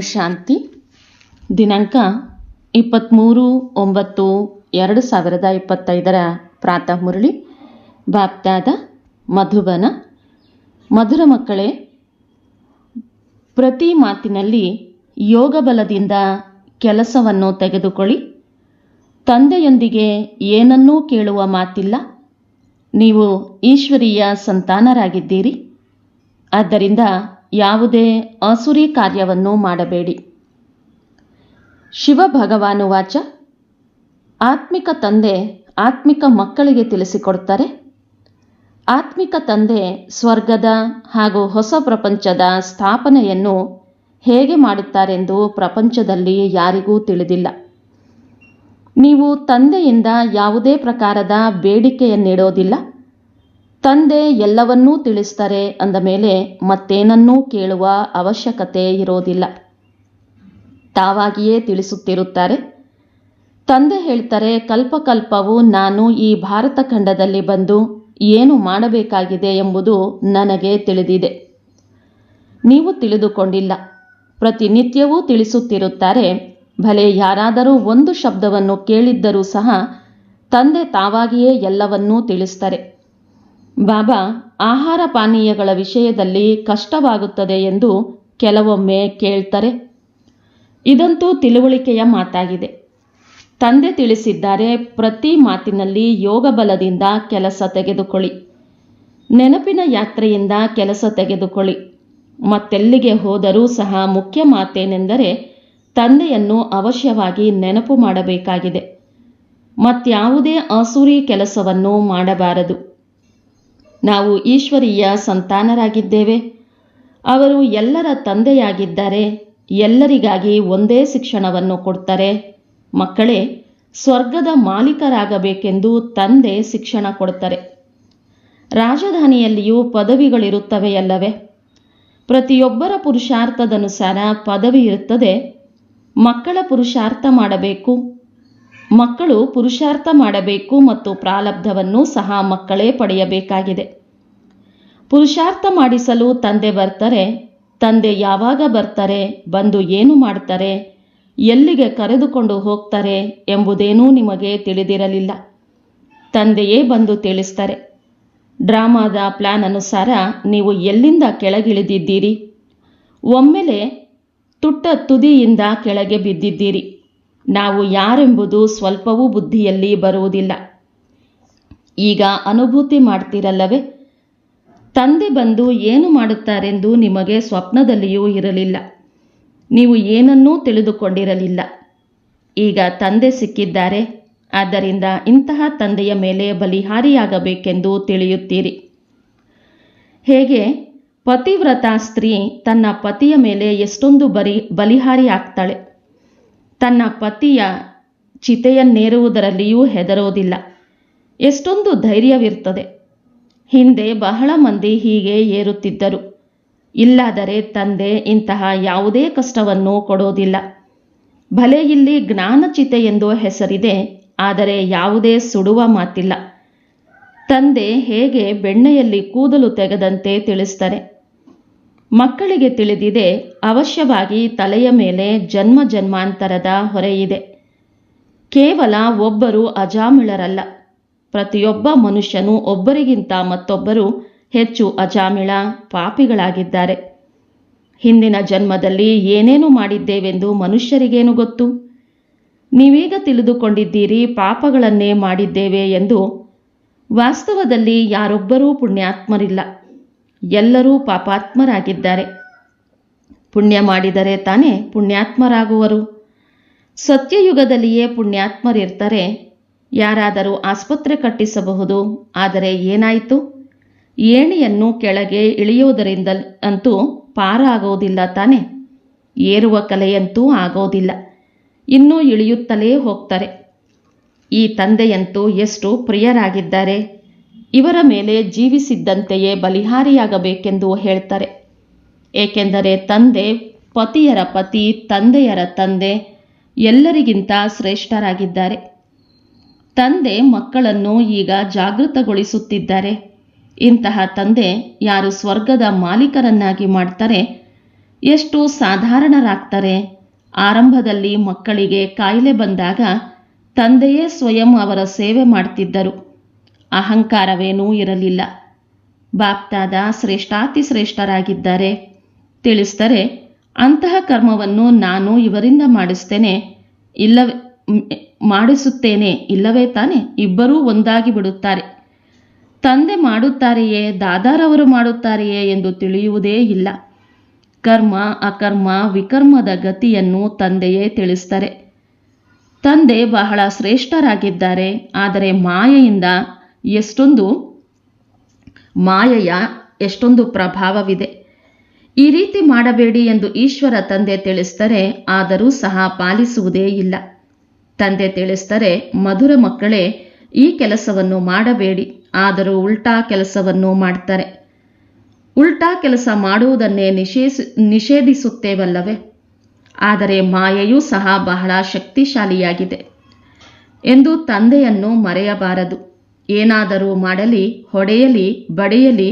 ಶಾಂತಿ. ದಿನಾಂಕ ಇಪ್ಪತ್ತ್ಮೂರು ಒಂಬತ್ತು ಎರಡು ಸಾವಿರದ ಇಪ್ಪತ್ತೈದರ ಪ್ರಾತಃ ಮುರಳಿ. ಬಾಪ್ತಾದ ಮಧುಬನ. ಮಧುರ ಮಕ್ಕಳೇ, ಪ್ರತಿ ಮಾತಿನಲ್ಲಿ ಯೋಗ ಬಲದಿಂದ ಕೆಲಸವನ್ನು ತೆಗೆದುಕೊಳ್ಳಿ. ತಂದೆಯೊಂದಿಗೆ ಏನನ್ನೂ ಕೇಳುವ ಮಾತಿಲ್ಲ. ನೀವು ಈಶ್ವರೀಯ ಸಂತಾನರಾಗಿದ್ದೀರಿ. ಆದ್ದರಿಂದ ಯಾವುದೇ ಅಸುರಿ ಕಾರ್ಯವನ್ನು ಮಾಡಬೇಡಿ. ಶಿವ ಭಗವಾನು ವಾಚ, ಆತ್ಮಿಕ ತಂದೆ ಆತ್ಮಿಕ ಮಕ್ಕಳಿಗೆ ತಿಳಿಸಿಕೊಡ್ತಾರೆ. ಆತ್ಮಿಕ ತಂದೆ ಸ್ವರ್ಗದ ಹಾಗೂ ಹೊಸ ಪ್ರಪಂಚದ ಸ್ಥಾಪನೆಯನ್ನು ಹೇಗೆ ಮಾಡುತ್ತಾರೆಂದು ಪ್ರಪಂಚದಲ್ಲಿ ಯಾರಿಗೂ ತಿಳಿದಿಲ್ಲ. ನೀವು ತಂದೆಯಿಂದ ಯಾವುದೇ ಪ್ರಕಾರದ ಬೇಡಿಕೆಯನ್ನಿಡೋದಿಲ್ಲ. ತಂದೆ ಎಲ್ಲವನ್ನೂ ತಿಳಿಸ್ತಾರೆ ಅಂದ ಮೇಲೆ ಮತ್ತೇನನ್ನೂ ಕೇಳುವ ಅವಶ್ಯಕತೆ ಇರೋದಿಲ್ಲ. ತಾವಾಗಿಯೇ ತಿಳಿಸುತ್ತಿರುತ್ತಾರೆ. ತಂದೆ ಹೇಳ್ತಾರೆ, ಕಲ್ಪಕಲ್ಪವು ನಾನು ಈ ಭಾರತ ಖಂಡದಲ್ಲಿ ಬಂದು ಏನು ಮಾಡಬೇಕಾಗಿದೆ ಎಂಬುದು ನನಗೆ ತಿಳಿದಿದೆ. ನೀವು ತಿಳಿದುಕೊಂಡಿಲ್ಲ. ಪ್ರತಿನಿತ್ಯವೂ ತಿಳಿಸುತ್ತಿರುತ್ತಾರೆ. ಭಲೆ ಯಾರಾದರೂ ಒಂದು ಶಬ್ದವನ್ನು ಕೇಳಿದ್ದರೂ ಸಹ ತಂದೆ ತಾವಾಗಿಯೇ ಎಲ್ಲವನ್ನೂ ತಿಳಿಸ್ತಾರೆ. ಬಾಬಾ, ಆಹಾರ ಪಾನೀಯಗಳ ವಿಷಯದಲ್ಲಿ ಕಷ್ಟವಾಗುತ್ತದೆ ಎಂದು ಕೆಲವೊಮ್ಮೆ ಕೇಳ್ತಾರೆ. ಇದಂತೂ ತಿಳುವಳಿಕೆಯ ಮಾತಾಗಿದೆ. ತಂದೆ ತಿಳಿಸಿದ್ದಾರೆ, ಪ್ರತಿ ಮಾತಿನಲ್ಲಿ ಯೋಗ ಬಲದಿಂದ ಕೆಲಸ ತೆಗೆದುಕೊಳ್ಳಿ. ನೆನಪಿನ ಯಾತ್ರೆಯಿಂದ ಕೆಲಸ ತೆಗೆದುಕೊಳ್ಳಿ. ಮತ್ತೆಲ್ಲಿಗೆ ಹೋದರೂ ಸಹ ಮುಖ್ಯ ಮಾತೇನೆಂದರೆ, ತಂದೆಯನ್ನು ಅವಶ್ಯವಾಗಿ ನೆನಪು ಮಾಡಬೇಕಾಗಿದೆ. ಮತ್ಯಾವುದೇ ಅಸುರಿ ಕೆಲಸವನ್ನು ಮಾಡಬಾರದು. ನಾವು ಈಶ್ವರೀಯ ಸಂತಾನರಾಗಿದ್ದೇವೆ. ಅವರು ಎಲ್ಲರ ತಂದೆಯಾಗಿದ್ದಾರೆ. ಎಲ್ಲರಿಗಾಗಿ ಒಂದೇ ಶಿಕ್ಷಣವನ್ನು ಕೊಡ್ತಾರೆ. ಮಕ್ಕಳೇ, ಸ್ವರ್ಗದ ಮಾಲೀಕರಾಗಬೇಕೆಂದು ತಂದೆ ಶಿಕ್ಷಣ ಕೊಡ್ತಾರೆ. ರಾಜಧಾನಿಯಲ್ಲಿಯೂ ಪದವಿಗಳಿರುತ್ತವೆಯಲ್ಲವೇ? ಪ್ರತಿಯೊಬ್ಬರ ಪುರುಷಾರ್ಥದನುಸಾರ ಪದವಿ ಇರುತ್ತದೆ. ಮಕ್ಕಳ ಪುರುಷಾರ್ಥ ಮಾಡಬೇಕು. ಮಕ್ಕಳು ಪುರುಷಾರ್ಥ ಮಾಡಬೇಕು ಮತ್ತು ಪ್ರಾಲಬ್ಧವನ್ನು ಸಹ ಮಕ್ಕಳೇ ಪಡೆಯಬೇಕಾಗಿದೆ. ಪುರುಷಾರ್ಥ ಮಾಡಿಸಲು ತಂದೆ ಬರ್ತಾರೆ, ತಂದೆ ಯಾವಾಗ ಬರ್ತಾರೆ, ಬಂದು ಏನು ಮಾಡ್ತಾರೆ, ಎಲ್ಲಿಗೆ ಕರೆದುಕೊಂಡು ಹೋಗ್ತಾರೆ ಎಂಬುದೇನೂ ನಿಮಗೆ ತಿಳಿದಿರಲಿಲ್ಲ. ತಂದೆಯೇ ಬಂದು ತಿಳಿಸ್ತಾರೆ, ಡ್ರಾಮಾದ ಪ್ಲಾನ್ ಅನುಸಾರ ನೀವು ಎಲ್ಲಿಂದ ಕೆಳಗಿಳಿದಿದ್ದೀರಿ? ಒಮ್ಮೆಲೆ ತುಟ್ಟ ತುದಿಯಿಂದ ಕೆಳಗೆ ಬಿದ್ದಿದ್ದೀರಿ. ನಾವು ಯಾರೆಂಬುದು ಸ್ವಲ್ಪವೂ ಬುದ್ಧಿಯಲ್ಲಿ ಬರುವುದಿಲ್ಲ. ಈಗ ಅನುಭೂತಿ ಮಾಡ್ತಿರಲ್ಲವೇ? ತಂದೆ ಬಂದು ಏನು ಮಾಡುತ್ತಾರೆಂದು ನಿಮಗೆ ಸ್ವಪ್ನದಲ್ಲಿಯೂ ಇರಲಿಲ್ಲ. ನೀವು ಏನನ್ನೂ ತಿಳಿದುಕೊಂಡಿರಲಿಲ್ಲ. ಈಗ ತಂದೆ ಸಿಕ್ಕಿದ್ದಾರೆ. ಆದ್ದರಿಂದ ಇಂತಹ ತಂದೆಯ ಮೇಲೆ ಬಲಿಹಾರಿಯಾಗಬೇಕೆಂದು ತಿಳಿಯುತ್ತೀರಿ. ಹೇಗೆ? ಪತಿವ್ರತ ಸ್ತ್ರೀ ತನ್ನ ಪತಿಯ ಮೇಲೆ ಎಷ್ಟೊಂದು ಬರಿ ಬಲಿಹಾರಿ ಆಗ್ತಾಳೆ ತನ್ನ ಪತಿಯ ಚಿತೆಯನ್ನೇರುವುದರಲ್ಲಿಯೂ ಹೆದರೋದಿಲ್ಲ ಎಷ್ಟೊಂದು ಧೈರ್ಯವಿರ್ತದೆ ಹಿಂದೆ ಬಹಳ ಮಂದಿ ಹೀಗೆ ಏರುತ್ತಿದ್ದರು. ಇಲ್ಲಾದರೆ ತಂದೆ ಇಂತಹ ಯಾವುದೇ ಕಷ್ಟವನ್ನು ಕೊಡೋದಿಲ್ಲ ಭಲೆ ಇಲ್ಲಿ ಜ್ಞಾನಚಿತೆ ಎಂದು ಹೆಸರಿದೆ, ಆದರೆ ಯಾವುದೇ ಸುಡುವ ಮಾತಿಲ್ಲ. ತಂದೆ ಹೇಗೆ ಬೆಣ್ಣೆಯಲ್ಲಿ ಕೂದಲು ತೆಗೆದಂತೆ ತಿಳಿಸ್ತಾರೆ. ಮಕ್ಕಳಿಗೆ ತಿಳಿದಿದೆ, ಅವಶ್ಯವಾಗಿ ತಲೆಯ ಮೇಲೆ ಜನ್ಮ ಜನ್ಮಾಂತರದ ಹೊರೆಯಿದೆ ಕೇವಲ ಒಬ್ಬರು ಅಜಾಮಿಳರಲ್ಲ. ಪ್ರತಿಯೊಬ್ಬ ಮನುಷ್ಯನು ಒಬ್ಬರಿಗಿಂತ ಮತ್ತೊಬ್ಬರು ಹೆಚ್ಚು ಅಜಾಮಿಳ ಪಾಪಿಗಳಾಗಿದ್ದಾರೆ. ಹಿಂದಿನ ಜನ್ಮದಲ್ಲಿ ಏನೇನು ಮಾಡಿದ್ದೇವೆಂದು ಮನುಷ್ಯರಿಗೇನು ಗೊತ್ತು? ನೀವೀಗ ತಿಳಿದುಕೊಂಡಿದ್ದೀರಿ ಪಾಪಗಳನ್ನೇ ಮಾಡಿದ್ದೇವೆ ಎಂದು. ವಾಸ್ತವದಲ್ಲಿ ಯಾರೊಬ್ಬರೂ ಪುಣ್ಯಾತ್ಮರಿಲ್ಲ. ಎಲ್ಲರೂ ಪಾಪಾತ್ಮರಾಗಿದ್ದಾರೆ. ಪುಣ್ಯ ಮಾಡಿದರೆ ತಾನೇ ಪುಣ್ಯಾತ್ಮರಾಗುವರು. ಸತ್ಯಯುಗದಲ್ಲಿಯೇ ಪುಣ್ಯಾತ್ಮರಿರ್ತಾರೆ. ಯಾರಾದರೂ ಆಸ್ಪತ್ರೆ ಕಟ್ಟಿಸಬಹುದು, ಆದರೆ ಏನಾಯಿತು? ಏಣಿಯನ್ನು ಕೆಳಗೆ ಇಳಿಯುವುದರಿಂದ ಅಂತೂ ಪಾರಾಗೋದಿಲ್ಲ ತಾನೆ. ಏರುವ ಕಲೆಯಂತೂ ಆಗೋದಿಲ್ಲ. ಇನ್ನೂ ಇಳಿಯುತ್ತಲೇ ಹೋಗ್ತಾರೆ. ಈ ತಂದೆಯಂತೂ ಎಷ್ಟು ಪ್ರಿಯರಾಗಿದ್ದಾರೆ. ಇವರ ಮೇಲೆ ಜೀವಿಸಿದ್ದಂತೆಯೇ ಬಲಿಹಾರಿಯಾಗಬೇಕೆಂದು ಹೇಳ್ತಾರೆ. ಏಕೆಂದರೆ ತಂದೆ, ಪತಿಯರ ಪತಿ, ತಂದೆಯರ ತಂದೆ ಎಲ್ಲರಿಗಿಂತ ಶ್ರೇಷ್ಠರಾಗಿದ್ದಾರೆ. ತಂದೆ ಮಕ್ಕಳನ್ನು ಈಗ ಜಾಗೃತಗೊಳಿಸುತ್ತಿದ್ದಾರೆ. ಇಂತಹ ತಂದೆ ಯಾರು ಸ್ವರ್ಗದ ಮಾಲೀಕರನ್ನಾಗಿ ಮಾಡ್ತಾರೆ, ಎಷ್ಟು ಸಾಧಾರಣರಾಗ್ತಾರೆ, ಆರಂಭದಲ್ಲಿ ಮಕ್ಕಳಿಗೆ ಕಾಯಿಲೆ ಬಂದಾಗ ತಂದೆಯೇ ಸ್ವಯಂ ಅವರ ಸೇವೆ ಮಾಡ್ತಿದ್ದರು. ಅಹಂಕಾರವೇನೂ ಇರಲಿಲ್ಲ. ಬಾಪ್ತಾದ ಶ್ರೇಷ್ಠಾತಿ ಶ್ರೇಷ್ಠರಾಗಿದ್ದಾರೆ. ತಿಳಿಸ್ತಾರೆ ಅಂತಹ ಕರ್ಮವನ್ನು ನಾನು ಇವರಿಂದ ಮಾಡಿಸ್ತೇನೆ, ಇಲ್ಲವೇ, ಮಾಡಿಸುತ್ತೇನೆ, ಇಲ್ಲವೇ ತಾನೆ, ಇಬ್ಬರೂ ಒಂದಾಗಿ ಬಿಡುತ್ತಾರೆ. ತಂದೆ ಮಾಡುತ್ತಾರೆಯೇ, ದಾದಾರವರು ಮಾಡುತ್ತಾರೆಯೇ ಎಂದು ತಿಳಿಯುವುದೇ ಇಲ್ಲ. ಕರ್ಮ, ಅಕರ್ಮ, ವಿಕರ್ಮದ ಗತಿಯನ್ನು ತಂದೆಯೇ ತಿಳಿಸ್ತಾರೆ ತಂದೆ ಬಹಳ ಶ್ರೇಷ್ಠರಾಗಿದ್ದಾರೆ, ಆದರೆ ಮಾಯೆಯಿಂದ ಎಷ್ಟೊಂದು ಮಾಯೆಯ ಎಷ್ಟೊಂದು ಪ್ರಭಾವವಿದೆ. ಈ ರೀತಿ ಮಾಡಬೇಡಿ ಎಂದು ಈಶ್ವರ ತಂದೆ ತಿಳಿಸ್ತರೆ ಆದರೂ ಸಹ ಪಾಲಿಸುವುದೇ ಇಲ್ಲ. ತಂದೆ ತಿಳಿಸ್ತರೆ ಮಧುರ ಮಕ್ಕಳೇ, ಈ ಕೆಲಸವನ್ನು ಮಾಡಬೇಡಿ. ಆದರೂ ಉಲ್ಟಾ ಕೆಲಸವನ್ನು ಮಾಡ್ತಾರೆ. ಉಲ್ಟಾ ಕೆಲಸ ಮಾಡುವುದನ್ನೇ ನಿಷೇಧ ನಿಷೇಧಿಸುತ್ತೇವಲ್ಲವೇ? ಆದರೆ ಮಾಯೆಯೂ ಸಹ ಬಹಳ ಶಕ್ತಿಶಾಲಿಯಾಗಿದೆ ಎಂದು ತಂದೆಯನ್ನು ಮರೆಯಬಾರದು. ಏನಾದರೂ ಮಾಡಲಿ, ಹೊಡೆಯಲಿ, ಬಡೆಯಲಿ,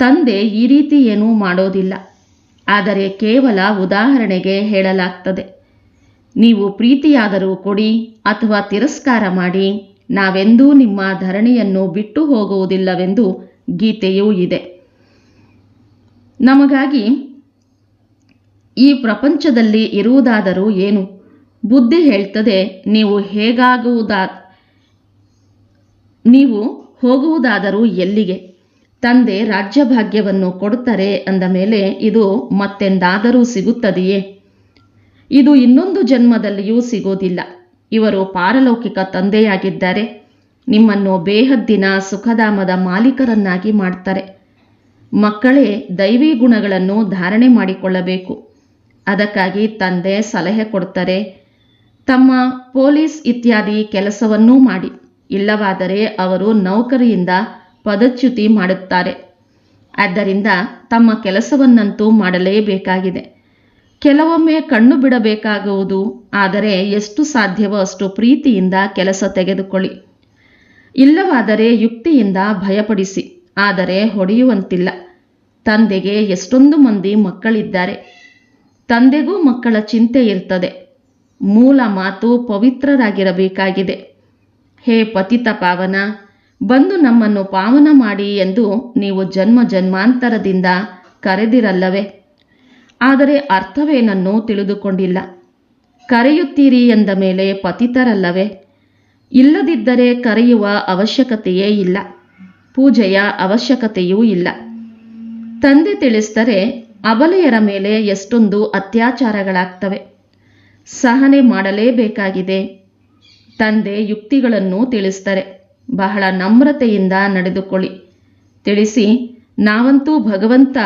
ತಂದೆ ಈ ರೀತಿ ಏನೂ ಮಾಡೋದಿಲ್ಲ. ಆದರೆ ಕೇವಲ ಉದಾಹರಣೆಗೆ ಹೇಳಲಾಗ್ತದೆ. ನೀವು ಪ್ರೀತಿಯಾದರೂ ಕೊಡಿ ಅಥವಾ ತಿರಸ್ಕಾರ ಮಾಡಿ, ನಾವೆಂದೂ ನಿಮ್ಮ ಧರಣಿಯನ್ನು ಬಿಟ್ಟು ಹೋಗುವುದಿಲ್ಲವೆಂದು ಗೀತೆಯೂ ಇದೆ. ನಮಗಾಗಿ ಈ ಪ್ರಪಂಚದಲ್ಲಿ ಇರುವುದಾದರೂ ಏನು? ಬುದ್ಧಿ ಹೇಳ್ತದೆ, ನೀವು ಹೇಗಾಗುವುದಾ ನೀವು ಹೋಗುವುದಾದರೂ ಎಲ್ಲಿಗೆ? ತಂದೆ ರಾಜ್ಯಭಾಗ್ಯವನ್ನು ಕೊಡುತ್ತಾರೆ ಅಂದ ಮೇಲೆ ಇದು ಮತ್ತೆಂದಾದರೂ ಸಿಗುತ್ತದೆಯೇ? ಇದು ಇನ್ನೊಂದು ಜನ್ಮದಲ್ಲಿಯೂ ಸಿಗೋದಿಲ್ಲ. ಇವರು ಪಾರಲೌಕಿಕ ತಂದೆಯಾಗಿದ್ದಾರೆ. ನಿಮ್ಮನ್ನು ಬೇಹದ್ದಿನ ಸುಖಧಾಮದ ಮಾಲೀಕರನ್ನಾಗಿ ಮಾಡ್ತಾರೆ. ಮಕ್ಕಳೇ, ದೈವಿ ಗುಣಗಳನ್ನು ಧಾರಣೆ ಮಾಡಿಕೊಳ್ಳಬೇಕು. ಅದಕ್ಕಾಗಿ ತಂದೆ ಸಲಹೆ ಕೊಡ್ತಾರೆ ತಮ್ಮ ಪೊಲೀಸ್ ಇತ್ಯಾದಿ ಕೆಲಸವನ್ನೂ ಮಾಡಿ. ಇಲ್ಲವಾದರೆ ಅವರು ನೌಕರಿಯಿಂದ ಪದಚ್ಯುತಿ ಮಾಡುತ್ತಾರೆ. ಆದ್ದರಿಂದ ತಮ್ಮ ಕೆಲಸವನ್ನಂತೂ ಮಾಡಲೇಬೇಕಾಗಿದೆ. ಕೆಲವೊಮ್ಮೆ ಕಣ್ಣು ಬಿಡಬೇಕಾಗುವುದು, ಆದರೆ ಎಷ್ಟು ಸಾಧ್ಯವೋ ಅಷ್ಟು ಪ್ರೀತಿಯಿಂದ ಕೆಲಸ ತೆಗೆದುಕೊಳ್ಳಿ. ಇಲ್ಲವಾದರೆ ಯುಕ್ತಿಯಿಂದ ಭಯಪಡಿಸಿ, ಆದರೆ ಹೊಡೆಯುವಂತಿಲ್ಲ. ತಂದೆಗೆ ಎಷ್ಟೊಂದು ಮಂದಿ ಮಕ್ಕಳಿದ್ದಾರೆ. ತಂದೆಗೂ ಮಕ್ಕಳ ಚಿಂತೆ ಇರ್ತದೆ. ಮೂಲ ಮಾತು ಪವಿತ್ರರಾಗಿರಬೇಕಾಗಿದೆ. ಹೇ ಪತಿತ ಪಾವನ, ಬಂದು ನಮ್ಮನ್ನು ಪಾವನ ಮಾಡಿ ಎಂದು ನೀವು ಜನ್ಮ ಜನ್ಮಾಂತರದಿಂದ ಕರೆದಿರಲ್ಲವೇ? ಆದರೆ ಅರ್ಥವೇನನ್ನು ತಿಳಿದುಕೊಂಡಿಲ್ಲ. ಕರೆಯುತ್ತೀರಿ ಎಂದ ಮೇಲೆ ಪತಿತರಲ್ಲವೇ? ಇಲ್ಲದಿದ್ದರೆ ಕರೆಯುವ ಅವಶ್ಯಕತೆಯೇ ಇಲ್ಲ, ಪೂಜೆಯ ಅವಶ್ಯಕತೆಯೂ ಇಲ್ಲ. ತಂದೆ ತಿಳಿಸಿದರೆ ಅಬಲೆಯರ ಮೇಲೆ ಎಷ್ಟೊಂದು ಅತ್ಯಾಚಾರಗಳಾಗ್ತವೆ. ಸಹನೆ ಮಾಡಲೇಬೇಕಾಗಿದೆ. ತಂದೆ ಯುಕ್ತಿಗಳನ್ನು ತಿಳಿಸ್ತಾರೆ. ಬಹಳ ನಮ್ರತೆಯಿಂದ ನಡೆದುಕೊಳ್ಳಿ. ತಿಳಿಸಿ, ನಾವಂತೂ ಭಗವಂತ,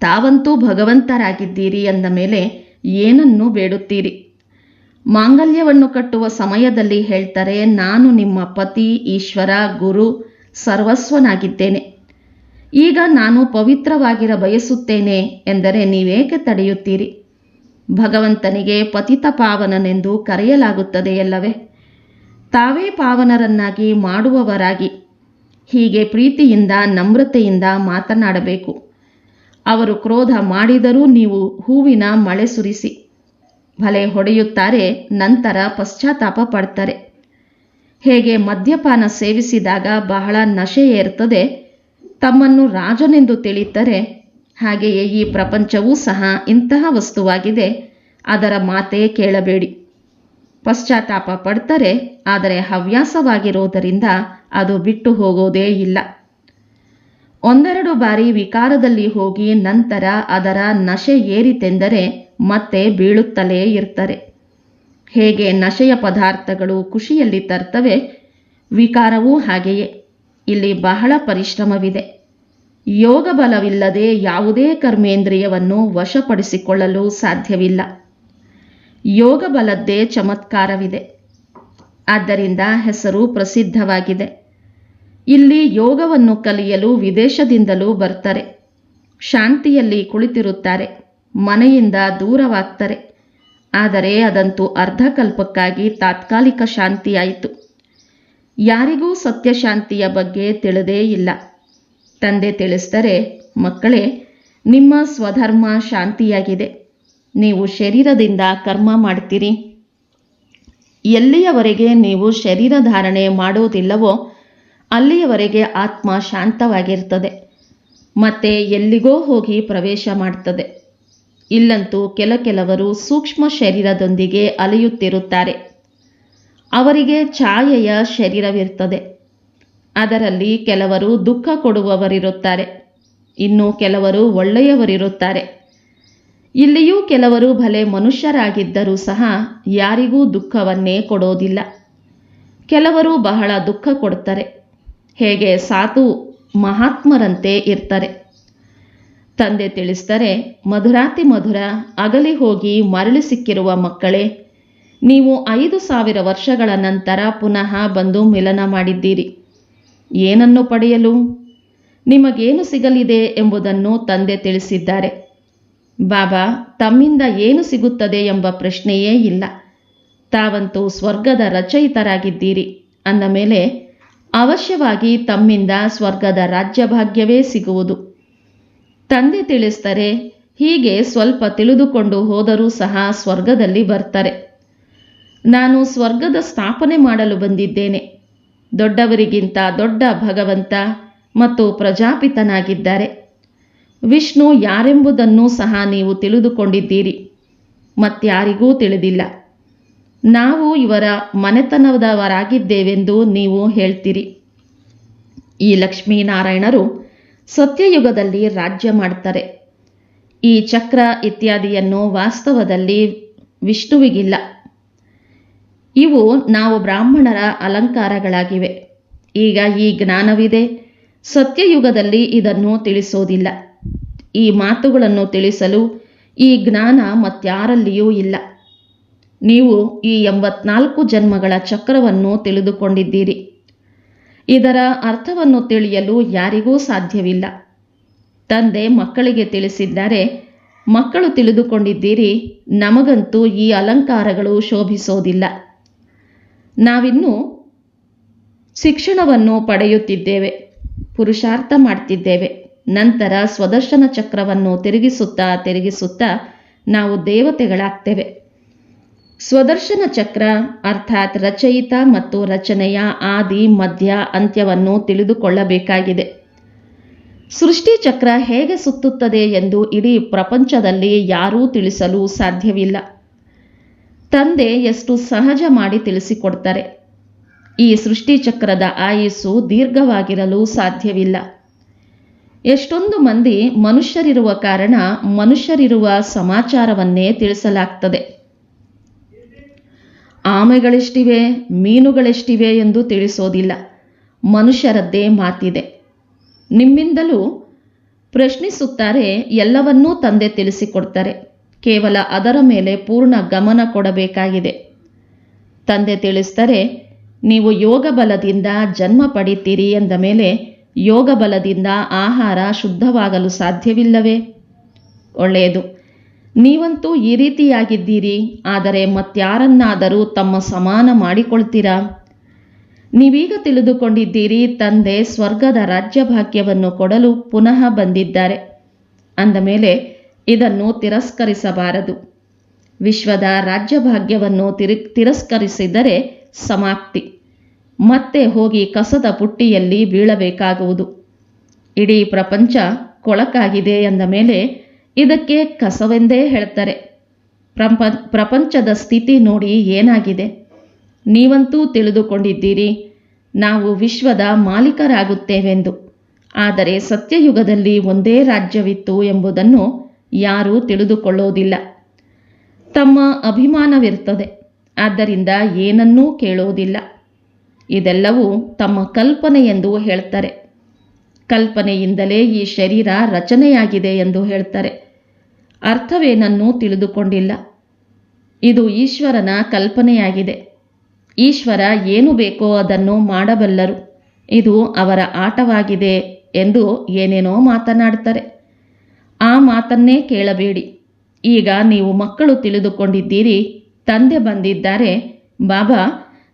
ತಾವಂತೂ ಭಗವಂತರಾಗಿದ್ದೀರಿ ಅಂದ ಮೇಲೆ ಏನನ್ನು ಬೇಡುತ್ತೀರಿ? ಮಾಂಗಲ್ಯವನ್ನು ಕಟ್ಟುವ ಸಮಯದಲ್ಲಿ ಹೇಳ್ತಾರೆ, ನಾನು ನಿಮ್ಮ ಪತಿ, ಈಶ್ವರ, ಗುರು, ಸರ್ವಸ್ವನಾಗಿದ್ದೇನೆ. ಈಗ ನಾನು ಪವಿತ್ರವಾಗಿರ ಬಯಸುತ್ತೇನೆ ಎಂದರೆ ನೀವೇಕೆ ತಡೆಯುತ್ತೀರಿ? ಭಗವಂತನಿಗೆ ಪತಿತ ಪಾವನನೆಂದು ಕರೆಯಲಾಗುತ್ತದೆಯಲ್ಲವೇ ತಾವೇ ಪಾವನರನ್ನಾಗಿ ಮಾಡುವವರಾಗಿ. ಹೀಗೆ ಪ್ರೀತಿಯಿಂದ, ನಮ್ರತೆಯಿಂದ ಮಾತನಾಡಬೇಕು. ಅವರು ಕ್ರೋಧ ಮಾಡಿದರೂ ನೀವು ಹೂವಿನ ಮಳೆ ಸುರಿಸಿ. ಭಲೆ ಹೊಡೆಯುತ್ತಾರೆ, ನಂತರ ಪಶ್ಚಾತ್ತಾಪ ಪಡ್ತಾರೆ. ಹೇಗೆ ಮದ್ಯಪಾನ ಸೇವಿಸಿದಾಗ ಬಹಳ ನಶೆ ಏರ್ತದೆ, ತಮ್ಮನ್ನು ರಾಜನೆಂದು ತಿಳಿತಾರೆ ಹಾಗೆಯೇ ಈ ಪ್ರಪಂಚವೂ ಸಹ ಇಂತಹ ವಸ್ತುವಾಗಿದೆ. ಅದರ ಮಾತೇ ಕೇಳಬೇಡಿ. ಪಶ್ಚಾತ್ತಾಪ ಪಡ್ತಾರೆ, ಆದರೆ ಹವ್ಯಾಸವಾಗಿರೋದರಿಂದ ಅದು ಬಿಟ್ಟು ಹೋಗೋದೇ ಇಲ್ಲ. ಒಂದೆರಡು ಬಾರಿ ವಿಕಾರದಲ್ಲಿ ಹೋಗಿ ನಂತರ ಅದರ ನಶೆ ಏರಿತೆಂದರೆ ಮತ್ತೆ ಬೀಳುತ್ತಲೇ ಇರ್ತಾರೆ. ಹೇಗೆ ನಶೆಯ ಪದಾರ್ಥಗಳು ಖುಷಿಯಲ್ಲಿ ತರ್ತವೆ, ವಿಕಾರವೂ ಹಾಗೆಯೇ. ಇಲ್ಲಿ ಬಹಳ ಪರಿಶ್ರಮವಿದೆ. ಯೋಗ ಬಲವಿಲ್ಲದೆ ಯಾವುದೇ ಕರ್ಮೇಂದ್ರಿಯವನ್ನು ವಶಪಡಿಸಿಕೊಳ್ಳಲು ಸಾಧ್ಯವಿಲ್ಲ. ಯೋಗ ಬಲದ್ದೇ ಚಮತ್ಕಾರವಿದೆ. ಆದ್ದರಿಂದ ಹೆಸರು ಪ್ರಸಿದ್ಧವಾಗಿದೆ. ಇಲ್ಲಿ ಯೋಗವನ್ನು ಕಲಿಯಲು ವಿದೇಶದಿಂದಲೂ ಬರ್ತಾರೆ. ಶಾಂತಿಯಲ್ಲಿ ಕುಳಿತಿರುತ್ತಾರೆ. ಮನೆಯಿಂದ ದೂರವಾಗ್ತಾರೆ. ಆದರೆ ಅದಂತೂ ಅರ್ಧಕಲ್ಪಕ್ಕಾಗಿ ತಾತ್ಕಾಲಿಕ ಶಾಂತಿಯಾಯಿತು. ಯಾರಿಗೂ ಸತ್ಯಶಾಂತಿಯ ಬಗ್ಗೆ ತಿಳಿದೇ ಇಲ್ಲ. ತಂದೆ ತಿಳಿಸ್ತಾರೆ ಮಕ್ಕಳೇ, ನಿಮ್ಮ ಸ್ವಧರ್ಮ ಶಾಂತಿಯಾಗಿದೆ. ನೀವು ಶರೀರದಿಂದ ಕರ್ಮ ಮಾಡ್ತೀರಿ ಎಲ್ಲಿಯವರೆಗೆ ನೀವು ಶರೀರ ಧಾರಣೆ ಮಾಡುವುದಿಲ್ಲವೋ, ಅಲ್ಲಿಯವರೆಗೆ ಆತ್ಮ ಶಾಂತವಾಗಿರ್ತದೆ ಮತ್ತೆ ಎಲ್ಲಿಗೋ ಹೋಗಿ ಪ್ರವೇಶ ಮಾಡ್ತದೆ ಇಲ್ಲಂತೂ ಕೆಲ ಕೆಲವರು ಸೂಕ್ಷ್ಮ ಶರೀರದೊಂದಿಗೆ ಅಲೆಯುತ್ತಿರುತ್ತಾರೆ. ಅವರಿಗೆ ಛಾಯೆಯ ಶರೀರವಿರ್ತದೆ ಅದರಲ್ಲಿ ಕೆಲವರು ದುಃಖ ಕೊಡುವವರಿರುತ್ತಾರೆ. ಇನ್ನು ಕೆಲವರು ಒಳ್ಳೆಯವರಿರುತ್ತಾರೆ. ಇಲ್ಲಿಯೂ ಕೆಲವರು ಭಲೆ ಮನುಷ್ಯರಾಗಿದ್ದರೂ ಸಹ ಯಾರಿಗೂ ದುಃಖವನ್ನೇ ಕೊಡೋದಿಲ್ಲ. ಕೆಲವರು ಬಹಳ ದುಃಖ ಕೊಡ್ತಾರೆ. ಹೇಗೆ ಸಾತು ಮಹಾತ್ಮರಂತೆ ಇರ್ತಾರೆ. ತಂದೆ ತಿಳಿಸ್ತಾರೆ ಮಧುರಾತಿ ಮಧುರ, ಅಗಲಿ ಹೋಗಿ ಮರಳಿ ಸಿಕ್ಕಿರುವ ಮಕ್ಕಳೇ, ನೀವು ಐದು ಸಾವಿರ ವರ್ಷಗಳ ನಂತರ ಪುನಃ ಬಂದು ಮಿಲನ ಮಾಡಿದ್ದೀರಿ. ಏನನ್ನು ಪಡೆಯಲು? ನಿಮಗೇನು ಸಿಗಲಿದೆ ಎಂಬುದನ್ನು ತಂದೆ ತಿಳಿಸಿದ್ದಾರೆ. ಬಾಬಾ, ತಮ್ಮಿಂದ ಏನು ಸಿಗುತ್ತದೆ ಎಂಬ ಪ್ರಶ್ನೆಯೇ ಇಲ್ಲ. ತಾವಂತೂ ಸ್ವರ್ಗದ ರಚಯಿತರಾಗಿದ್ದೀರಿ. ಅಂದ ಮೇಲೆ, ಅವಶ್ಯವಾಗಿ ತಮ್ಮಿಂದ ಸ್ವರ್ಗದ ರಾಜ್ಯಭಾಗ್ಯವೇ ಸಿಗುವುದು. ತಂದೆ ತಿಳಿಸ್ತಾರೆ ಹೀಗೆ ಸ್ವಲ್ಪ ತಿಳಿದುಕೊಂಡು ಹೋದರೂ ಸಹ ಸ್ವರ್ಗದಲ್ಲಿ ಬರ್ತಾರೆ. ನಾನು ಸ್ವರ್ಗದ ಸ್ಥಾಪನೆ ಮಾಡಲು ಬಂದಿದ್ದೇನೆ. ದೊಡ್ಡವರಿಗಿಂತ ದೊಡ್ಡ ಭಗವಂತ ಮತ್ತು ಪ್ರಜಾಪಿತನಾಗಿದ್ದಾರೆ. ವಿಷ್ಣು ಯಾರೆಂಬುದನ್ನು ಸಹ ನೀವು ತಿಳಿದುಕೊಂಡಿದ್ದೀರಿ. ಮತ್ಯಾರಿಗೂ ತಿಳಿದಿಲ್ಲ. ನಾವು ಇವರ ಮನೆತನದವರಾಗಿದ್ದೇವೆಂದು ನೀವು ಹೇಳ್ತೀರಿ. ಈ ಲಕ್ಷ್ಮೀನಾರಾಯಣರು ಸತ್ಯಯುಗದಲ್ಲಿ ರಾಜ್ಯ ಮಾಡ್ತಾರೆ. ಈ ಚಕ್ರ ಇತ್ಯಾದಿಯನ್ನು ವಾಸ್ತವದಲ್ಲಿ ವಿಷ್ಣುವಿಗಿಲ್ಲ. ಇವು ನಾವು ಬ್ರಾಹ್ಮಣರ ಅಲಂಕಾರಗಳಾಗಿವೆ. ಈಗ ಈ ಜ್ಞಾನವಿದೆ. ಸತ್ಯಯುಗದಲ್ಲಿ ಇದನ್ನು ತಿಳಿಸೋದಿಲ್ಲ. ಈ ಮಾತುಗಳನ್ನು ತಿಳಿಸಲು ಈ ಜ್ಞಾನ ಮತ್ಯಾರಲ್ಲಿಯೂ ಇಲ್ಲ. ನೀವು ಈ ಎಂಬತ್ನಾಲ್ಕು ಜನ್ಮಗಳ ಚಕ್ರವನ್ನು ತಿಳಿದುಕೊಂಡಿದ್ದೀರಿ. ಇದರ ಅರ್ಥವನ್ನು ತಿಳಿಯಲು ಯಾರಿಗೂ ಸಾಧ್ಯವಿಲ್ಲ. ತಂದೆ ಮಕ್ಕಳಿಗೆ ತಿಳಿಸಿದ್ದಾರೆ, ಮಕ್ಕಳು ತಿಳಿದುಕೊಂಡಿದ್ದೀರಿ, ನಮಗಂತೂ ಈ ಅಲಂಕಾರಗಳು ಶೋಭಿಸೋದಿಲ್ಲ. ನಾವಿನ್ನೂ ಶಿಕ್ಷಣವನ್ನು ಪಡೆಯುತ್ತಿದ್ದೇವೆ, ಪುರುಷಾರ್ಥ ಮಾಡ್ತಿದ್ದೇವೆ. ನಂತರ ಸ್ವದರ್ಶನ ಚಕ್ರವನ್ನು ತಿರುಗಿಸುತ್ತಾ ತಿರುಗಿಸುತ್ತಾ ನಾವು ದೇವತೆಗಳಾಗ್ತೇವೆ. ಸ್ವದರ್ಶನ ಚಕ್ರ ಅರ್ಥಾತ್ ರಚಯಿತ ಮತ್ತು ರಚನೆಯ ಆದಿ, ಮಧ್ಯ ಅಂತ್ಯವನ್ನು ತಿಳಿದುಕೊಳ್ಳಬೇಕಾಗಿದೆ. ಸೃಷ್ಟಿ ಚಕ್ರ ಹೇಗೆ ಸುತ್ತುತ್ತದೆ ಎಂದು ಇಡೀ ಪ್ರಪಂಚದಲ್ಲಿ ಯಾರೂ ತಿಳಿಸಲು ಸಾಧ್ಯವಿಲ್ಲ. ತಂದೆ ಎಷ್ಟು ಸಹಜ ಮಾಡಿ ತಿಳಿಸಿಕೊಡ್ತಾರೆ. ಈ ಸೃಷ್ಟಿ ಚಕ್ರದ ಆಯುಸ್ಸು ದೀರ್ಘವಾಗಿರಲು ಸಾಧ್ಯವಿಲ್ಲ. ಎಷ್ಟೊಂದು ಮಂದಿ ಮನುಷ್ಯರಿರುವ ಕಾರಣ ಮನುಷ್ಯರಿರುವ ಸಮಾಚಾರವನ್ನೇ ತಿಳಿಸಲಾಗ್ತದೆ. ಆಮೆಗಳೆಷ್ಟಿವೆ, ಮೀನುಗಳೆಷ್ಟಿವೆ ಎಂದು ತಿಳಿಸೋದಿಲ್ಲ. ಮನುಷ್ಯರದ್ದೇ ಮಾತಿದೆ. ನಿಮ್ಮಿಂದಲೂ ಪ್ರಶ್ನಿಸುತ್ತಾರೆ, ಎಲ್ಲವನ್ನೂ ತಂದೆ ತಿಳಿಸಿಕೊಡ್ತಾರೆ. ಕೇವಲ ಅದರ ಮೇಲೆ ಪೂರ್ಣ ಗಮನ ಕೊಡಬೇಕಾಗಿದೆ. ತಂದೆ ತಿಳಿಸ್ತಾರೆ ನೀವು ಯೋಗ ಬಲದಿಂದ ಜನ್ಮ ಪಡಿತೀರಿ ಎಂದ ಮೇಲೆ ಯೋಗ ಬಲದಿಂದ ಆಹಾರ ಶುದ್ಧವಾಗಲು ಸಾಧ್ಯವಿಲ್ಲವೇ? ಒಳ್ಳೆಯದು. ನೀವಂತೂ ಈ ರೀತಿಯಾಗಿದ್ದೀರಿ, ಆದರೆ ಮತ್ಯಾರನ್ನಾದರೂ ತಮ್ಮ ಸಮಾನ ಮಾಡಿಕೊಳ್ತೀರಾ? ನೀವೀಗ ತಿಳಿದುಕೊಂಡಿದ್ದೀರಿ, ತಂದೆ ಸ್ವರ್ಗದ ರಾಜ್ಯಭಾಗ್ಯವನ್ನು ಕೊಡಲು ಪುನಃ ಬಂದಿದ್ದಾರೆ. ಅಂದ ಮೇಲೆ ಇದನ್ನು ತಿರಸ್ಕರಿಸಬಾರದು. ವಿಶ್ವದ ರಾಜ್ಯಭಾಗ್ಯವನ್ನು ತಿರು, ತಿರಸ್ಕರಿಸಿದರೆ ಸಮಾಪ್ತಿ. ಮತ್ತೆ ಹೋಗಿ ಕಸದ ಪುಟ್ಟಿಯಲ್ಲಿ ಬೀಳಬೇಕಾಗುವುದು. ಇಡೀ ಪ್ರಪಂಚ ಕೊಳಕಾಗಿದೆ ಎಂದ ಮೇಲೆ ಇದಕ್ಕೆ ಕಸವೆಂದೇ ಹೇಳ್ತಾರೆ. ಪ್ರಪ, ಪ್ರಪಂಚದ ಸ್ಥಿತಿ ನೋಡಿ ಏನಾಗಿದೆ? ನೀವಂತೂ ತಿಳಿದುಕೊಂಡಿದ್ದೀರಿ, ನಾವು ವಿಶ್ವದ ಮಾಲೀಕರಾಗುತ್ತೇವೆಂದು. ಆದರೆ ಸತ್ಯಯುಗದಲ್ಲಿ ಒಂದೇ ರಾಜ್ಯವಿತ್ತು ಎಂಬುದನ್ನು ಯಾರೂ ತಿಳಿದುಕೊಳ್ಳೋದಿಲ್ಲ. ತಮ್ಮ ಅಭಿಮಾನವಿರ್ತದೆ ಆದ್ದರಿಂದ ಏನನ್ನೂ ಕೇಳೋದಿಲ್ಲ. ಇದೆಲ್ಲವೂ ತಮ್ಮ ಕಲ್ಪನೆ ಎಂದು ಹೇಳ್ತಾರೆ. ಕಲ್ಪನೆಯಿಂದಲೇ ಈ ಶರೀರ ರಚನೆಯಾಗಿದೆ ಎಂದು ಹೇಳ್ತಾರೆ. ಅರ್ಥವೇನನ್ನೂ ತಿಳಿದುಕೊಂಡಿಲ್ಲ. ಇದು ಈಶ್ವರನ ಕಲ್ಪನೆಯಾಗಿದೆ. ಈಶ್ವರ ಏನು ಬೇಕೋ ಅದನ್ನು ಮಾಡಬಲ್ಲರು. ಇದು ಅವರ ಆಟವಾಗಿದೆ ಎಂದು ಏನೇನೋ ಮಾತನಾಡ್ತಾರೆ. ಆ ಮಾತನ್ನೇ ಕೇಳಬೇಡಿ. ಈಗ ನೀವು ಮಕ್ಕಳು ತಿಳಿದುಕೊಂಡಿದ್ದೀರಿ, ತಂದೆ ಬಂದಿದ್ದಾರೆ. ಬಾಬಾ,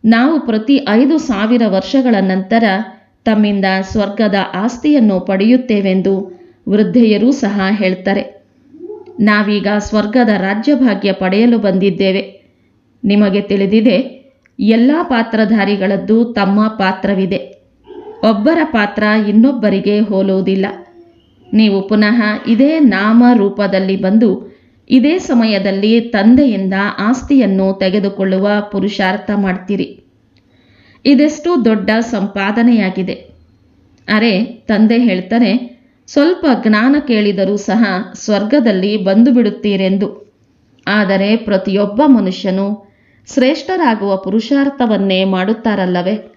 ನಾವು ಪ್ರತಿ ಐದು ಸಾವಿರ ವರ್ಷಗಳ ನಂತರ ತಮ್ಮಿಂದ ಸ್ವರ್ಗದ ಆಸ್ತಿಯನ್ನು ಪಡೆಯುತ್ತೇವೆಂದು ವೃದ್ಧೆಯರೂ ಸಹ ಹೇಳ್ತಾರೆ. ನಾವೀಗ ಸ್ವರ್ಗದ ರಾಜ್ಯಭಾಗ್ಯ ಪಡೆಯಲು ಬಂದಿದ್ದೇವೆ. ನಿಮಗೆ ತಿಳಿದಿದೆ, ಎಲ್ಲ ಪಾತ್ರಧಾರಿಗಳದ್ದು ತಮ್ಮ ಪಾತ್ರವಿದೆ. ಒಬ್ಬರ ಪಾತ್ರ ಇನ್ನೊಬ್ಬರಿಗೆ ಹೋಲುವುದಿಲ್ಲ. ನೀವು ಪುನಃ ಇದೇ ನಾಮ ರೂಪದಲ್ಲಿ ಬಂದು ಇದೇ ಸಮಯದಲ್ಲಿ ತಂದೆಯಿಂದ ಆಸ್ತಿಯನ್ನು ತೆಗೆದುಕೊಳ್ಳುವ ಪುರುಷಾರ್ಥ ಮಾಡ್ತೀರಿ. ಇದೆಷ್ಟು ದೊಡ್ಡ ಸಂಪಾದನೆಯಾಗಿದೆ. ಅರೆ, ತಂದೆ ಹೇಳ್ತಾರೆ ಸ್ವಲ್ಪ ಜ್ಞಾನ ಕೇಳಿದರೂ ಸಹ ಸ್ವರ್ಗದಲ್ಲಿ ಬಂದು ಬಿಡುತ್ತೀರೆಂದು ಆದರೆ ಪ್ರತಿಯೊಬ್ಬ ಮನುಷ್ಯನು ಶ್ರೇಷ್ಠರಾಗುವ ಪುರುಷಾರ್ಥವನ್ನೇ ಮಾಡುತ್ತಾರಲ್ಲವೇ?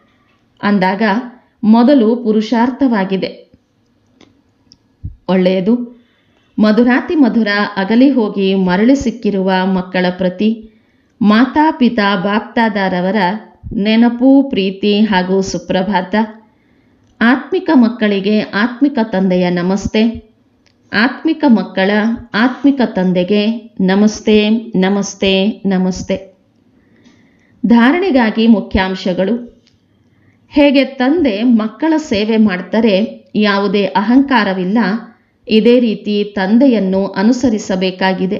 ಅಂದಾಗ ಮೊದಲು ಪುರುಷಾರ್ಥವಾಗಿದೆ. ಒಳ್ಳೆಯದು. ಮಧುರಾತಿ ಮಧುರ ಅಗಲಿ ಹೋಗಿ ಮರಳಿ ಸಿಕ್ಕಿರುವ ಮಕ್ಕಳ ಪ್ರತಿ ಮಾತಾಪಿತಾ ಬಾಪ್ತಾದಾರವರ ನೆನಪು, ಪ್ರೀತಿ ಹಾಗೂ ಸುಪ್ರಭಾತ. ಆತ್ಮಿಕ ಮಕ್ಕಳಿಗೆ ಆತ್ಮಿಕ ತಂದೆಯ ನಮಸ್ತೆ. ಆತ್ಮಿಕ ಮಕ್ಕಳ ಆತ್ಮಿಕ ತಂದೆಗೆ ನಮಸ್ತೆ ನಮಸ್ತೆ ನಮಸ್ತೆ. ಧಾರಣೆಗಾಗಿ ಮುಖ್ಯಾಂಶಗಳು. ಹೇಗೆ ತಂದೆ ಮಕ್ಕಳ ಸೇವೆ ಮಾಡ್ತಾರೆ ಯಾವುದೇ ಅಹಂಕಾರವಿಲ್ಲ. ಇದೇ ರೀತಿ ತಂದೆಯನ್ನು ಅನುಸರಿಸಬೇಕಾಗಿದೆ.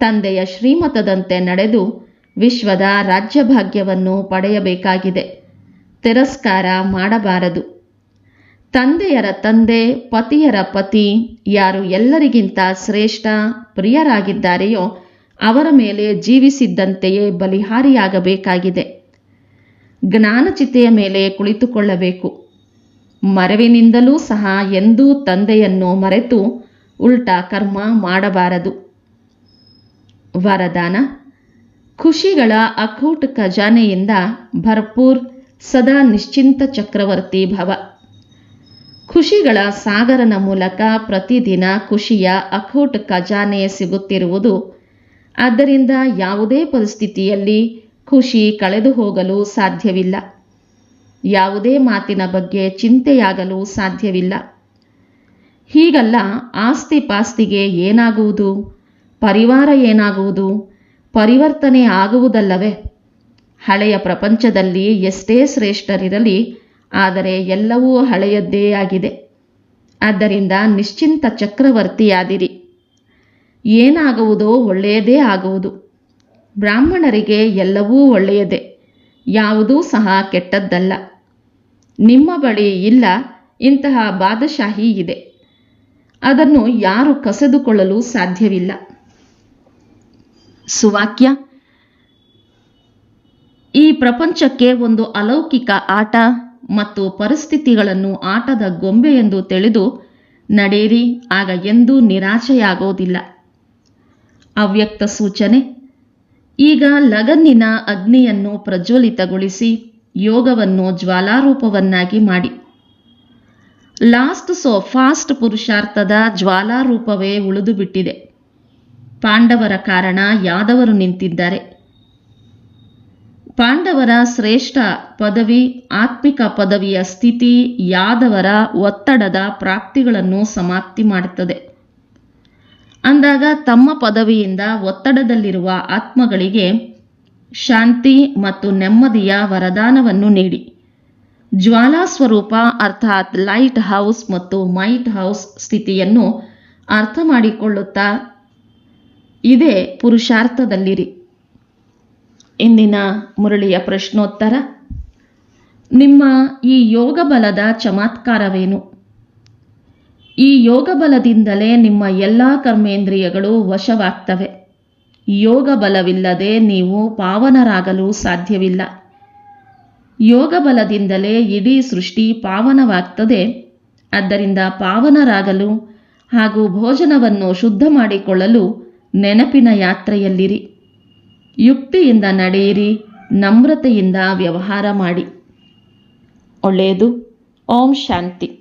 ತಂದೆಯ ಶ್ರೀಮತದಂತೆ ನಡೆದು ವಿಶ್ವದ ರಾಜ್ಯಭಾಗ್ಯವನ್ನು ಪಡೆಯಬೇಕಾಗಿದೆ. ತಿರಸ್ಕಾರ ಮಾಡಬಾರದು. ತಂದೆಯರ ತಂದೆ, ಪತಿಯರ ಪತಿ ಯಾರು ಎಲ್ಲರಿಗಿಂತ ಶ್ರೇಷ್ಠ, ಪ್ರಿಯರಾಗಿದ್ದಾರೆಯೋ ಅವರ ಮೇಲೆ ಜೀವಿಸಿದ್ದಂತೆಯೇ ಬಲಿಹಾರಿಯಾಗಬೇಕಾಗಿದೆ. ಜ್ಞಾನಚಿತೆಯ ಮೇಲೆ ಕುಳಿತುಕೊಳ್ಳಬೇಕು. ಮರವಿನಿಂದಲೂ ಸಹ ಎಂದೂ ತಂದೆಯನ್ನು ಮರೆತು ಉಲ್ಟಾ ಕರ್ಮ ಮಾಡಬಾರದು. ವರದಾನ, ಖುಷಿಗಳ ಅಕೂಟ ಖಜಾನೆಯಿಂದ ಭರ್ಪೂರ್ ಸದಾ ನಿಶ್ಚಿಂತ ಚಕ್ರವರ್ತಿ ಭವ. ಖುಷಿಗಳ ಸಾಗರನ ಮೂಲಕ ಪ್ರತಿದಿನ ಖುಷಿಯ ಅಖೂಟ್ ಖಜಾನೆ ಸಿಗುತ್ತಿರುವುದು, ಆದ್ದರಿಂದ ಯಾವುದೇ ಪರಿಸ್ಥಿತಿಯಲ್ಲಿ ಖುಷಿ ಕಳೆದು ಹೋಗಲು ಸಾಧ್ಯವಿಲ್ಲ. ಯಾವುದೇ ಮಾತಿನ ಬಗ್ಗೆ ಚಿಂತೆಯಾಗಲು ಸಾಧ್ಯವಿಲ್ಲ. ಹೀಗಲ್ಲ ಆಸ್ತಿ ಪಾಸ್ತಿಗೆ ಏನಾಗುವುದು? ಪರಿವಾರ ಏನಾಗುವುದು? ಪರಿವರ್ತನೆ ಆಗುವುದಲ್ಲವೇ? ಹಳೆಯ ಪ್ರಪಂಚದಲ್ಲಿ ಎಷ್ಟೇ ಶ್ರೇಷ್ಠರಿರಲಿ, ಆದರೆ ಎಲ್ಲವೂ ಹಳೆಯದ್ದೇ ಆಗಿದೆ. ಆದ್ದರಿಂದ ನಿಶ್ಚಿಂತ ಚಕ್ರವರ್ತಿಯಾದಿರಿ. ಏನಾಗುವುದೋ ಒಳ್ಳೆಯದೇ ಆಗುವುದು. ಬ್ರಾಹ್ಮಣರಿಗೆ ಎಲ್ಲವೂ ಒಳ್ಳೆಯದೇ, ಯಾವುದೂ ಸಹ ಕೆಟ್ಟದ್ದಲ್ಲ. ನಿಮ್ಮ ಬಳಿ ಇಲ್ಲ, ಇಂತಹ ಬಾದಶಾಹಿ ಇದೆ. ಅದನ್ನು ಯಾರು ಕಸೆದುಕೊಳ್ಳಲು ಸಾಧ್ಯವಿಲ್ಲ. ಸುವಾಕ್ಯ, ಈ ಪ್ರಪಂಚಕ್ಕೆ ಒಂದು ಅಲೌಕಿಕ ಆಟ ಮತ್ತು ಪರಿಸ್ಥಿತಿಗಳನ್ನು ಆಟದ ಗೊಂಬೆ ಎಂದು ತಿಳಿದು ನಡೆಯಿರಿ, ಆಗ ಎಂದೂ ನಿರಾಶೆಯಾಗೋದಿಲ್ಲ. ಅವ್ಯಕ್ತ ಸೂಚನೆ, ಈಗ ಲಗನ್ನಿನ ಅಗ್ನಿಯನ್ನು ಪ್ರಜ್ವಲಿತಗೊಳಿಸಿ ಯೋಗವನ್ನು ಜ್ವಾಲಾರೂಪವನ್ನಾಗಿ ಮಾಡಿ. ಲಾಸ್ಟ್ ಸೋ ಫಾಸ್ಟ್ ಪುರುಷಾರ್ಥದ ಜ್ವಾಲಾರೂಪವೇ ಉಳಿದು ಬಿಟ್ಟಿದೆ ಪಾಂಡವರ ಕಾರಣ ಯಾದವರು ನಿಂತಿದ್ದಾರೆ. ಪಾಂಡವರ ಶ್ರೇಷ್ಠ ಪದವಿ, ಆತ್ಮಿಕ ಪದವಿಯ ಸ್ಥಿತಿ ಯಾದವರ ಒತ್ತಡದ ಪ್ರಾಪ್ತಿಗಳನ್ನು ಸಮಾಪ್ತಿ ಮಾಡುತ್ತದೆ. ಅಂದಾಗ ತಮ್ಮ ಪದವಿಯಿಂದ ಒತ್ತಡದಲ್ಲಿರುವ ಆತ್ಮಗಳಿಗೆ ಶಾಂತಿ ಮತ್ತು ನೆಮ್ಮದಿಯ ವರದಾನವನ್ನು ನೀಡಿ. ಜ್ವಾಲಾ ಸ್ವರೂಪ ಅರ್ಥಾತ್ ಲೈಟ್ ಹೌಸ್ ಮತ್ತು ಮೈಟ್ ಹೌಸ್ ಸ್ಥಿತಿಯನ್ನು ಅರ್ಥ ಮಾಡಿಕೊಳ್ಳುತ್ತಾ ಇದೇ ಪುರುಷಾರ್ಥದಲ್ಲಿರಿ. ಇಂದಿನ ಮುರಳಿಯ ಪ್ರಶ್ನೋತ್ತರ, ನಿಮ್ಮ ಈ ಯೋಗ ಬಲದ ಚಮತ್ಕಾರವೇನು? ಈ ಯೋಗ ಬಲದಿಂದಲೇ ನಿಮ್ಮ ಎಲ್ಲ ಕರ್ಮೇಂದ್ರಿಯಗಳು ವಶವಾಗ್ತವೆ. ಯೋಗ ಬಲವಿಲ್ಲದೆ ನೀವು ಪಾವನರಾಗಲು ಸಾಧ್ಯವಿಲ್ಲ. ಯೋಗ ಬಲದಿಂದಲೇ ಇಡೀ ಸೃಷ್ಟಿ ಪಾವನವಾಗ್ತದೆ. ಆದ್ದರಿಂದ ಪಾವನರಾಗಲು ಹಾಗೂ ಭೋಜನವನ್ನು ಶುದ್ಧ ಮಾಡಿಕೊಳ್ಳಲು ನೆನಪಿನ ಯಾತ್ರೆಯಲ್ಲಿರಿ. ಯುಕ್ತಿಯಿಂದ ನಡೆಯಿರಿ, ನಮ್ರತೆಯಿಂದ ವ್ಯವಹಾರ ಮಾಡಿ. ಒಳ್ಳೆಯದು. ಓಂ ಶಾಂತಿ.